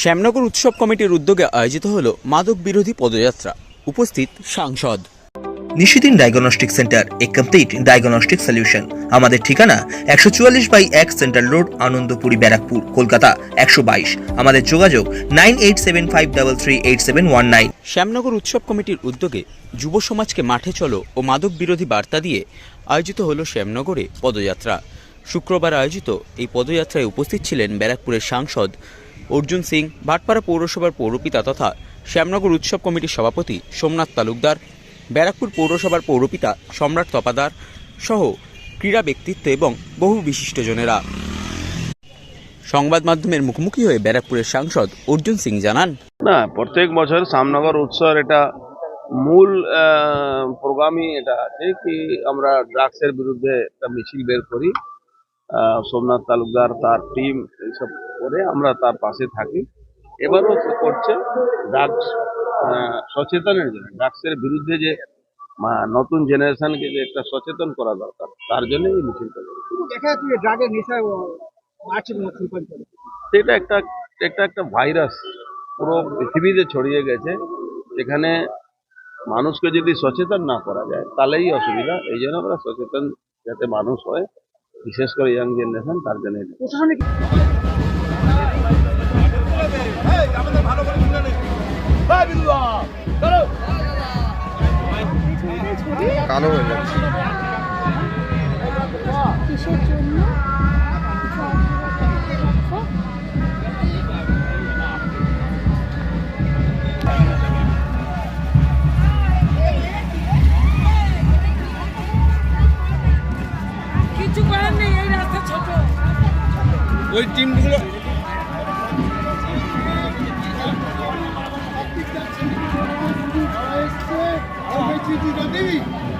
শ্যামনগর উৎসব কমিটির উদ্যোগে আয়োজিত হল মাদক বিরোধী পদযাত্রা। উপস্থিত সাংসদ। নিশিদিন ডায়াগনস্টিক সেন্টার এ কমপ্লিট ডায়াগনস্টিক সলিউশন আমাদের ঠিকানা একশো চুয়াল্লিশ বাই এক সেন্ট্রাল রোড আনন্দপুরি ব্যারাকপুর কলকাতা একশো বাইশ। আমাদের যোগাযোগ nine eight seven five double three eight seven one nine. Shyamnagar উৎসব কমিটির উদ্যোগে যুব সমাজকে মাঠে চলো ও মাদক বিরোধী বার্তা দিয়ে আয়োজিত হল শ্যামনগরে পদযাত্রা। শুক্রবার আয়োজিত এই পদযাত্রায় উপস্থিত ছিলেন ব্যারাকপুরের সাংসদ অর্জুন সিং, ভাটপাড়া পৌরসভার পৌরপিতা তথা শ্যামনগর উৎসব কমিটির সভাপতি সোমনাথ তালুকদার, ব্যারাকপুর পৌরসভার পৌরপিতা সম্রাট তপাদার সহ ক্রীড়া ব্যক্তিত্ব এবং বহু বিশিষ্টজনেরা সংবাদ মাধ্যমের মুখোমুখি হয়ে ব্যারাকপুরের সাংসদ অর্জুন সিং জানান, না, প্রত্যেক বছর শ্যামনগর উৎসব এটা মূল প্রোগ্রামই এটা আছে কি আমরা ড্রাগসের বিরুদ্ধে একটা মিছিল বের করি। সোমনাথ তালুকদার, তার টিম এইসব করে আমরা তার পাশে থাকি। এবারও করছে ড্রাগস সচেতনের জন্য। ড্রাগসের বিরুদ্ধে যে নতুন জেনারেশনকে যে একটা সচেতন করা দরকার তার জন্য এই মিছিলটা এটা একটা একটা একটা ভাইরাস পুরো পৃথিবীতে ছড়িয়ে গেছে। যেখানে মানুষকে যদি সচেতন না করা যায় তাহলেই অসুবিধা। এই জন্য আমরা সচেতন যাতে মানুষ হয় বিশেষ করে ইয়াং জেনারেশন তার জন্য কালো হয়ে যাচ্ছে। কিসের জন্য কিছু করার নেই এই রাস্তা ছোট। ওই টিমগুলো Thank you, Devi.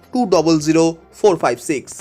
two double zero four five six